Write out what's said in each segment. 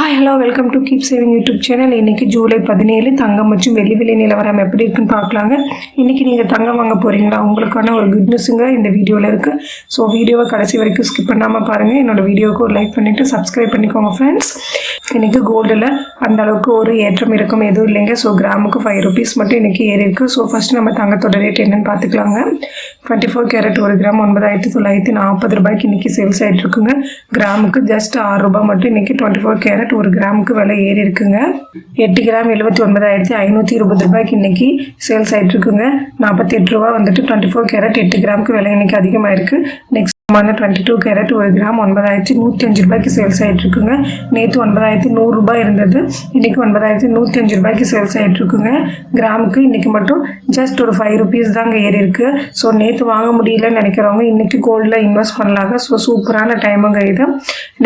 Hi hello welcome to keep saving YouTube channel இன்னைக்கு ஜூலை பதினேழு. தங்கம் மற்றும் வெள்ளி விலை நிலவரம் எப்படி இருக்குன்னு பார்க்கலாங்க. இன்னைக்கு நீங்கள் தங்கம் வாங்க போகிறீங்களா உங்களுக்கான ஒரு குட் நியூஸுங்க இந்த வீடியோவில் இருக்குது ஸோ வீடியோவை கடைசி வரைக்கும் ஸ்கிப் பண்ணாமல் பாருங்கள் என்னோடய வீடியோவுக்கு ஒரு லைக் பண்ணிவிட்டு சப்ஸ்கிரைப் பண்ணிக்கோங்க ஃப்ரெண்ட்ஸ் இன்றைக்கி கோல்டில் அந்த அளவுக்கு ஒரு ஏற்றம் இறக்கம் எதுவும் இல்லைங்க. ஸோ கிராமுக்கு ஃபைவ் ருபீஸ் மட்டும் இன்றைக்கி ஏறி இருக்குது ஸோ ஃபஸ்ட்டு நம்ம தங்கத்தோட ரேட் என்னென்னு பார்த்துக்கலாங்க. டுவெண்ட்டி ஃபோர் கேரட் ஒரு கிராம் ஒன்பதாயிரத்தி தொள்ளாயிரத்தி நாற்பது ரூபாய்க்கு இன்னைக்கு சேல்ஸ் ஆகிட்டு இருக்குங்க கிராமுக்கு ஜஸ்ட் ஆறு ரூபாய் மட்டும் இன்னைக்கு டுவெண்ட்டி ஃபோர் கேரட் ஒரு கிராமுக்கு விலை ஏறி இருக்குங்க. எட்டு கிராம் எழுபத்தி ஒன்பதாயிரத்தி ஐநூற்றி இருபது ரூபாய்க்கு இன்னைக்கு சேல்ஸ் ஆகிட்டு இருக்குங்க நாற்பத்தி எட்டு ரூபா வந்துட்டு டுவெண்ட்டி ஃபோர் கேரட் எட்டு கிராமுக்கு விலை இன்னைக்கு அதிகமாக இருக்கு நெக்ஸ்ட் மான டுவெண்ட்டி டூ கேரட் ஒரு கிராம் ஒன்பதாயிரத்தி நூற்றி அஞ்சு ரூபாய்க்கு சேல்ஸ் ஆகிட்டு இருக்குங்க நேற்று ஒன்பதாயிரத்தி நூறுரூபாய் இருந்தது. இன்னைக்கு ஒன்பதாயிரத்தி நூற்றி அஞ்சு ரூபாய்க்கு சேல்ஸ் ஆகிட்டு இருக்குங்க கிராமுக்கு இன்றைக்கி மட்டும் ஜஸ்ட் ஒரு ஃபைவ் ருபீஸ் தாங்க ஏறி இருக்குது ஸோ நேற்று வாங்க முடியலன்னு நினைக்கிறவங்க இன்றைக்கி கோல்டில் இன்வெஸ்ட் பண்ணலாங்க. ஸோ சூப்பரான டைமுங்க இது.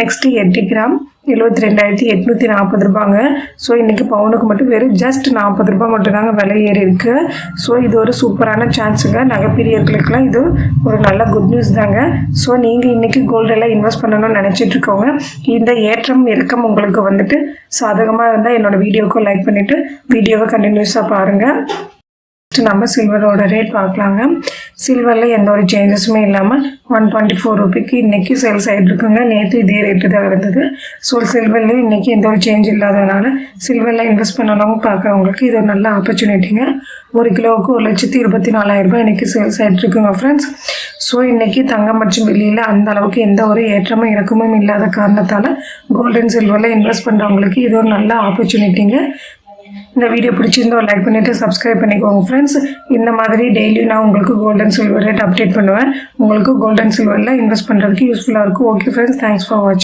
நெக்ஸ்ட்டு எட்டு கிராம் எழுபத்தி ரெண்டாயிரத்தி எட்நூற்றி நாற்பது ரூபாங்க. ஸோ இன்றைக்கி பவுனுக்கு மட்டும் வெறும் ஜஸ்ட் நாற்பது ரூபாய் மட்டும்தாங்க விலை ஏறி இருக்குது ஸோ இது ஒரு சூப்பரான சான்ஸுங்க நகைப்பிரியர்களுக்கெல்லாம் இது ஒரு நல்ல குட் நியூஸ் தாங்க. ஸோ நீங்கள் இன்றைக்கி கோல்டெல்லாம் இன்வெஸ்ட் பண்ணணும்னு நினச்சிட்ருக்கோங்க இந்த ஏற்றம் இறக்கம் உங்களுக்கு வந்துட்டு சாதகமாக இருந்தால் என்னோட வீடியோக்கும் லைக் பண்ணிவிட்டு வீடியோவை கண்டினியூஸாக பாருங்கள் ஸோ நம்ம சில்வரோட ரேட் பார்க்கலாங்க. சில்வரில் எந்த ஒரு சேஞ்சஸுமே இல்லாமல் ஒன் டுவெண்ட்டி ஃபோர் ருபிக்கு இன்றைக்கி சேல்ஸ் ஆகிட்ருக்குங்க நேற்று இதே ரேட்டு தான் இருந்தது. ஸோ சில்வரில் இன்றைக்கி எந்த ஒரு சேஞ்ச் இல்லாததுனால சில்வரில் இன்வெஸ்ட் பண்ணணும் பார்க்குறவங்களுக்கு இது ஒரு நல்ல ஆப்பர்ச்சுனிட்டிங்க ஒரு கிலோவுக்கு ஒரு லட்சத்தி இருபத்தி நாலாயிரம் ரூபாய் இன்றைக்கி சேல்ஸ் ஆகிட்டு இருக்குங்க ஃப்ரெண்ட்ஸ் ஸோ இன்றைக்கி தங்கம் மற்றும் வெளியில் அந்த அளவுக்கு எந்த ஒரு ஏற்றமும் இறக்கமும் இல்லாத காரணத்தால் கோல்டன் சில்வரில் இன்வெஸ்ட் பண்ணுறவங்களுக்கு இது ஒரு நல்ல ஆப்பர்ச்சுனிட்டிங்க இந்த வீடியோ பிடிச்சிருந்தோ ஒரு லைக் பண்ணிவிட்டு சப்ஸ்கிரைப் பண்ணிக்கோங்க ஃப்ரெண்ட்ஸ் இந்த மாதிரி டெய்லியும் நான் உங்களுக்கு கோல்டன் சில்வர் ரேட் அப்டேட் பண்ணுவேன். உங்களுக்கு கோல்டன் சில்வரில் இன்வெஸ்ட் பண்ணுறதுக்கு யூஸ்ஃபுல்லாக இருக்கும். ஓகே ஃப்ரெண்ட்ஸ் தேங்க்ஸ் ஃபார் வாட்சிங்